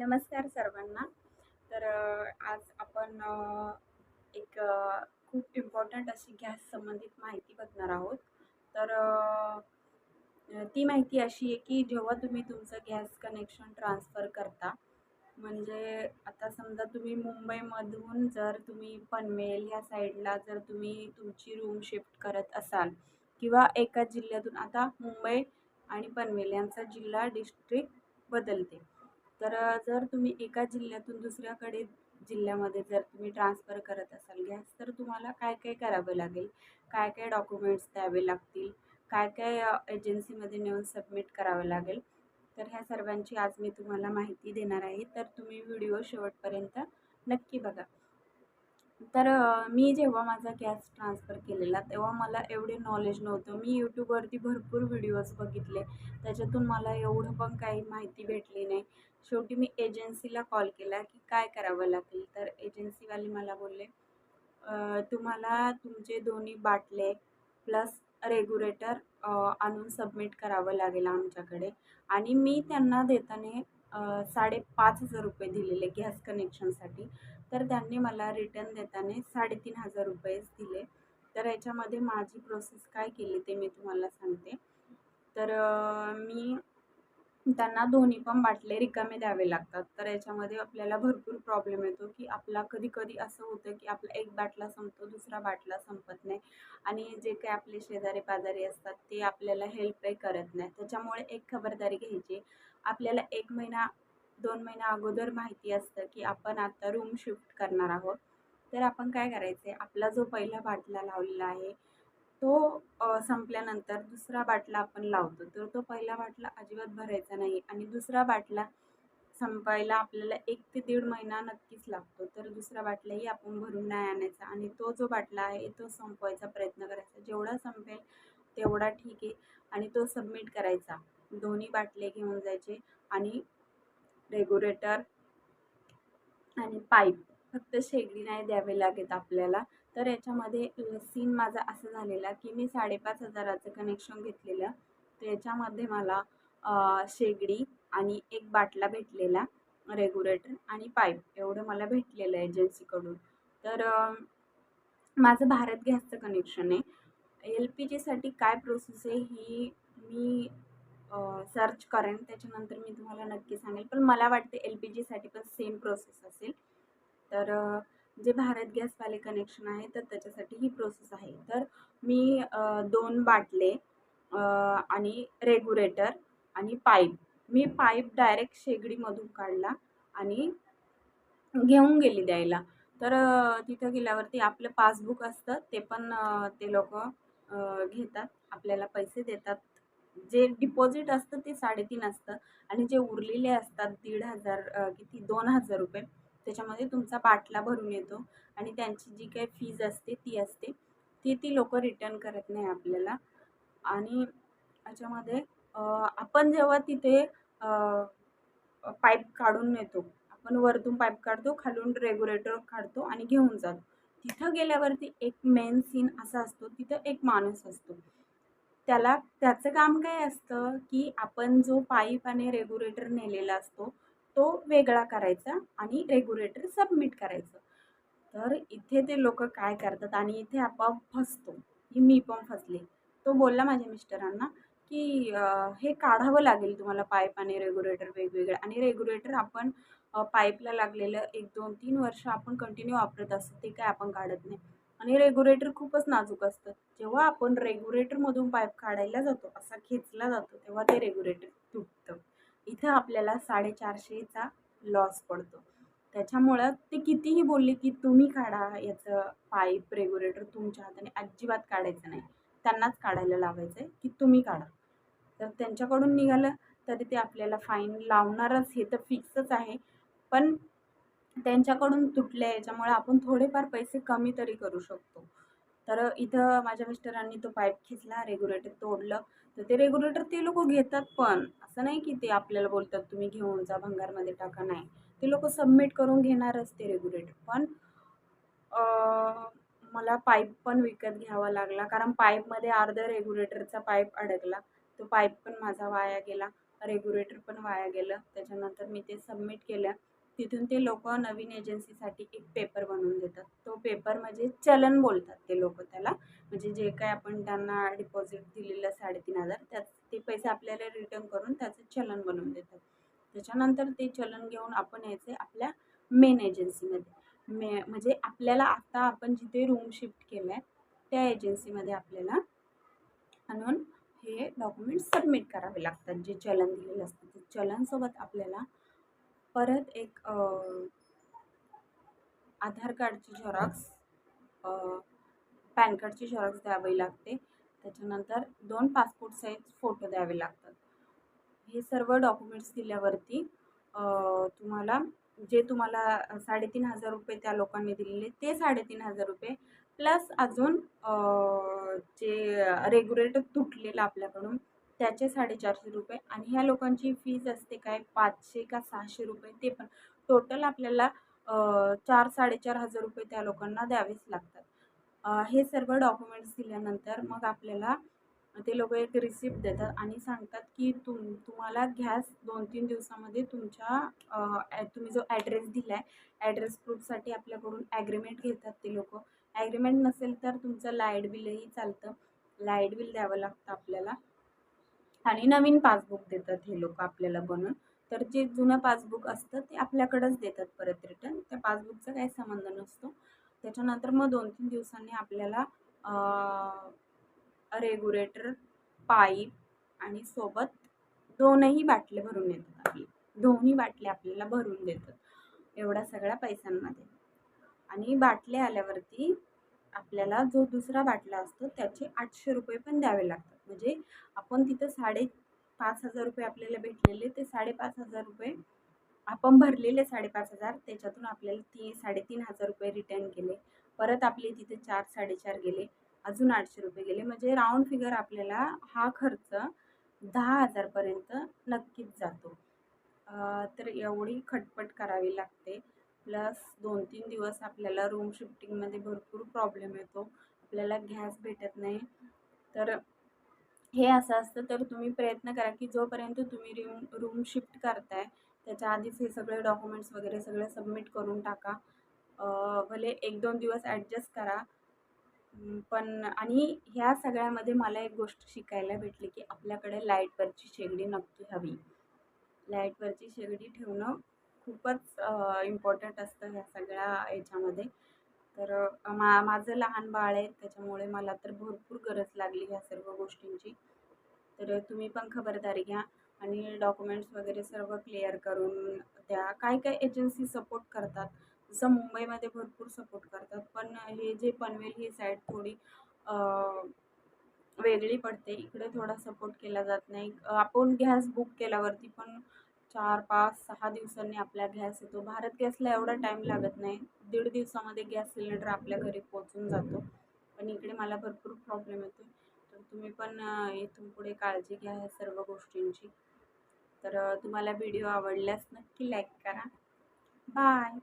नमस्कार सर्वांना. तर आज आपण एक खूप इम्पॉर्टंट अशी गॅस संबंधित माहिती बघणार आहोत. तर ती माहिती अशी आहे की जेव्हा तुम्ही तुमचं गॅस कनेक्शन ट्रान्सफर करता म्हणजे आता समजा तुम्ही मुंबईमधून जर तुम्ही पनवेल ह्या साईडला जर तुम्ही तुमची रूम शिफ्ट करत असाल किंवा एका जिल्ह्यातून आता मुंबई आणि पनवेल यांचा जिल्हा डिस्ट्रिक्ट बदलते. तर जर तुम्ही एका जिल्ह्यातून दुसऱ्याकडे जिल्ह्यामध्ये जर तुम्ही ट्रान्सफर करत असाल गॅस तर तुम्हाला काय काय करावं लागेल? काय काय डॉक्युमेंट्स द्यावे लागतील? काय काय एजन्सीमध्ये नेऊन सबमिट करावं लागेल? तर ह्या सर्वांची आज मी तुम्हाला माहिती देणार आहे. तर तुम्ही व्हिडिओ शेवटपर्यंत नक्की बघा. तर मी जेव्हा माझा गॅस ट्रान्सफर केलेला तेव्हा मला एवढे नॉलेज नव्हतं. मी यूट्यूबवरती भरपूर व्हिडिओज बघितले. त्याच्यातून मला एवढं पण काही माहिती भेटली नाही. शेवटी मी एजन्सीला कॉल केला की काय करावं लागेल? तर एजन्सीवाले मला बोलले तुम्हाला तुमचे दोन्ही बाटले प्लस रेग्युलेटर आणून सबमिट करावं लागेल आमच्याकडे. आणि मी त्यांना देताना साडेपाच हजार रुपये दिलेले गॅस कनेक्शनसाठी तर त्यांनी मला रिटर्न देताना साडेतीन हजार रुपयेच दिले. तर याच्यामध्ये माझी प्रोसेस काय केली ते मी तुम्हाला सांगते. तर मी त्यांना दोन्ही पण बाटले रिकामे द्यावे लागतात. तर याच्यामध्ये आपल्याला भरपूर प्रॉब्लेम येतो की आपला कधी कधी असं होतं की आपला एक बाटला संपतो दुसरा बाटला संपत नाही. आणि जे काही आपले शेजारी पाजारी असतात ते आपल्याला हेल्पही करत नाही. त्याच्यामुळे एक खबरदारी घ्यायची. आपल्याला एक महिना दोन महिन्या अगोदर माहिती असतं की आपण आता रूम शिफ्ट करणार आहोत. तर आपण काय करायचं आहे आपला जो पहिला बाटला लावलेला आहे तो संपल्यानंतर दुसरा बाटला आपण लावतो. तर तो पहिला बाटला अजिबात भरायचा नाही आणि दुसरा बाटला संपायला आपल्याला एक ते दीड महिना नक्कीच लागतो. तर दुसरा बाटलाही आपण भरून नाही आणायचा आणि तो जो बाटला आहे तो संपवायचा प्रयत्न करायचा. जेवढा संपेल तेवढा ठीक आहे आणि तो सबमिट करायचा. दोन्ही बाटले घेऊन जायचे आणि रेग्युलेटर आणि पाईप. फक्त शेगडी नाही द्यावे लागेल आपल्याला. तर याच्यामध्ये सीन माझा असं झालेला की मी साडेपाच हजाराचं कनेक्शन घेतलेलं. तर याच्यामध्ये मला शेगडी आणि एक बाटला भेटलेला रेग्युलेटर आणि पाईप. एवढं मला भेटलेलं आहे एजन्सीकडून तर माझं भारत गॅसचं कनेक्शन आहे. एल पी जीसाठी काय प्रोसेस आहे ही सर्च करेन त्याच्यानंतर मी तुम्हाला नक्की सांगेल. पण मला वाटते एल पी जीसाठी पण सेम प्रोसेस असेल. तर जे भारत गॅसवाले कनेक्शन आहे तर त्याच्यासाठी ही प्रोसेस आहे. तर मी दोन बाटले आणि रेग्युलेटर आणि पाईप मी पाईप डायरेक्ट शेगडीमधून काढला आणि घेऊन गेली द्यायला. तर तिथं गेल्यावरती आपलं पासबुक असतं ते पण ते लोक घेतात. आपल्याला पैसे देतात. जे डिपॉझिट असतं ते साडेतीन असतं आणि जे उरलेले असतात दीड हजार किती दोन हजार रुपये त्याच्यामध्ये तुमचा बाटला भरून येतो आणि त्यांची जी काही फीज असते ती असते ती ती लोकं रिटर्न करत नाही आपल्याला. आणि याच्यामध्ये आपण जेव्हा तिथे पाईप काढून नेतो आपण वरतून पाईप काढतो खालून रेग्युलेटर काढतो आणि घेऊन जातो. तिथं गेल्यावरती एक मेन सीन असा असतो तिथं एक माणूस असतो. त्याला त्याचं काम काय असतं की आपण जो पाईप आणि रेग्युलेटर नेलेला असतो तो वेगळा करायचा आणि रेग्युलेटर सबमिट करायचं. तर इथे ते लोक काय करतात आणि इथे आपोआप फसतो. की मी पण फसले. तो बोलला माझ्या मिस्टरांना की हे काढावं लागेल तुम्हाला पाईप आणि रेग्युलेटर वेगवेगळं आणि रेग्युलेटर आपण पाईपला लागलेलं एक दोन तीन वर्ष आपण कंटिन्यू वापरत असतो ते काय आपण काढत नाही. आणि रेग्युलेटर खूपच नाजूक असतं. जेव्हा आपण रेग्युलेटरमधून पाईप काढायला जातो असा खेचला जातो तेव्हा ते रेग्युलेटर तुटतं. इथं आपल्याला साडेचारशेचा लॉस पडतो. त्याच्यामुळं ते कितीही बोलले की तुम्ही काढा याचं पाईप रेग्युलेटर तुमच्या हाताने अजिबात काढायचं नाही. त्यांनाच काढायला लावायचं आहे की तुम्ही काढा. तर त्यांच्याकडून निघालं तरी ते आपल्याला फाईन लावणारच हे तर फिक्सच आहे. पण त्यांच्याकडून तुटले याच्यामुळे आपण थोडेफार पैसे कमी तरी करू शकतो. तर इथं माझ्या मिस्टरांनी तो पाईप खेचला रेग्युलेटर तोडलं. तर ते रेग्युलेटर ते लोक घेतात पण असं नाही की ते आपल्याला बोलतात तुम्ही घेऊन जा भंगारमध्ये टाका. नाही. ते लोक सबमिट करून घेणारच ते रेग्युलेटर. पण मला पाईप पण विकत घ्यावा लागला कारण पाईपमध्ये अर्धा रेग्युलेटरचा पाईप अडकला. तो पाईप पण माझा वाया गेला रेग्युलेटर पण वाया गेलं. त्याच्यानंतर मी ते सबमिट केलं. तिथून ते लोक नवीन एजन्सीसाठी एक पेपर बनवून देतात. तो पेपर म्हणजे चलन बोलतात ते लोक त्याला. म्हणजे जे काय आपण त्यांना डिपॉझिट दिलेलं साडेतीन हजार त्यात ते पैसे आपल्याला रिटर्न करून त्याचं चलन बनवून देतात. त्याच्यानंतर ते चलन घेऊन आपण यायचे आपल्या मेन एजन्सीमध्ये मे म्हणजे आपल्याला आता आपण जिथे रूम शिफ्ट केलं आहे त्या एजन्सीमध्ये आपल्याला आणून हे डॉक्युमेंट सबमिट करावे लागतात. जे चलन दिलेलं असतं ते चलनसोबत आपल्याला परत एक आधार कार्डची झेरॉक्स पॅन कार्डची झेरॉक्स द्यावी लागते. त्याच्यानंतर दोन पासपोर्ट साईज फोटो द्यावे लागतात. हे सर्व डॉक्युमेंट्स दिल्यावरती तुम्हाला जे तुम्हाला साडेतीन हजार रुपये त्या लोकांनी दिलेले ते साडेतीन हजार रुपये प्लस अजून जे रेग्युलेटर तुटलेलं आपल्याकडून त्याचे साडेचारशे रुपये आणि ह्या लोकांची फीज असते काय? पाचशे का सहाशे रुपये? ते पण. टोटल आपल्याला चार साडेचार हजार रुपये त्या लोकांना द्यावेच लागतात. हे सर्व डॉक्युमेंट्स दिल्यानंतर मग आपल्याला ते लोक एक रिसिप्ट देतात आणि सांगतात की तुम तुम्हाला गॅस दोन तीन दिवसामध्ये तुमच्या तुम्ही जो ॲड्रेस दिला आहे ॲड्रेस प्रूफसाठी आपल्याकडून ॲग्रीमेंट घेतात ते लोक. ॲग्रीमेंट नसेल तर तुमचं लाइट बिलही चालतं. लाइट बिल द्यावं लागतं आपल्याला. आणि नवीन पासबुक देतात हे लोक आपल्याला बनवून. तर जे जुनं पासबुक असतं ते आपल्याकडंच देतात परत रिटर्न त्या पासबुकचा काही संबंध नसतो. त्याच्यानंतर मग दोन तीन दिवसांनी आपल्याला रेग्युलेटर पाईप आणि सोबत दोनही बाटले भरून येतात आपली. दोन्ही बाटले आपल्याला भरून देतात. एवढ्या सगळ्या पैशांमध्ये. आणि बाटले आल्यावरती आपल्याला जो दुसरा बाटला असतो त्याचे आठशे रुपये पण द्यावे लागतात. म्हणजे आपण तिथं साडे पाच हजार रुपये आपल्याला भेटलेले ते साडेपाच हजार रुपये आपण भरलेले साडेपाच हजार त्याच्यातून आपल्याला ती साडेतीन हजार रुपये रिटर्न केले. परत आपले तिथे चार साडेचार गेले अजून आठशे रुपये गेले. म्हणजे राऊंड फिगर आपल्याला हा खर्च दहा हजारपर्यंत नक्कीच जातो. तर एवढी खटपट करावी लागते. प्लस दोन तीन दिवस आपल्याला रूम शिफ्टिंगमध्ये भरपूर प्रॉब्लेम येतो. आपल्याला गॅस भेटत नाही. तर हे असं असतं तर तुम्ही प्रयत्न करा की जोपर्यंत तुम्ही रूम रूम शिफ्ट करताय त्याच्या आधीच हे सगळे डॉक्युमेंट्स वगैरे सगळे सबमिट करून टाका. भले एक दोन दिवस ॲडजस्ट करा पण आणि ह्या सगळ्यामध्ये मला एक गोष्ट शिकायला भेटली की आपल्याकडे लाईटवरची शेगडी नक्की हवी. लाईटवरची शेगडी ठेवणं खूपच इम्पॉर्टंट असतं ह्या सगळ्या याच्यामध्ये. तर मा माझं लहान बाळ आहे त्याच्यामुळे मला तर भरपूर गरज लागली ह्या सर्व गोष्टींची. तर तुम्ही पण खबरदारी घ्या आणि डॉक्युमेंट्स वगैरे सर्व क्लिअर करून द्या. काय काय एजन्सी सपोर्ट करतात? जसं मुंबईमध्ये भरपूर सपोर्ट करतात पण हे जे पनवेल ही साईड थोडी वेगळी पडते. इकडे थोडा सपोर्ट केला जात नाही. आपण गॅस बुक केल्यावरती पण चार पाच सहा दिवसांनी आपल्या गॅस येतो. भारत गॅसला एवढा टाईम लागत नाही. दीड दिवसामध्ये गॅस सिलेंडर आपल्या घरी पोचून जातो. पण इकडे मला भरपूर प्रॉब्लेम येतो तर तुम्ही पण इथून पुढे काळजी घ्या ह्या सर्व गोष्टींची. तर तुम्हाला व्हिडिओ आवडल्यास नक्की लाईक करा. बाय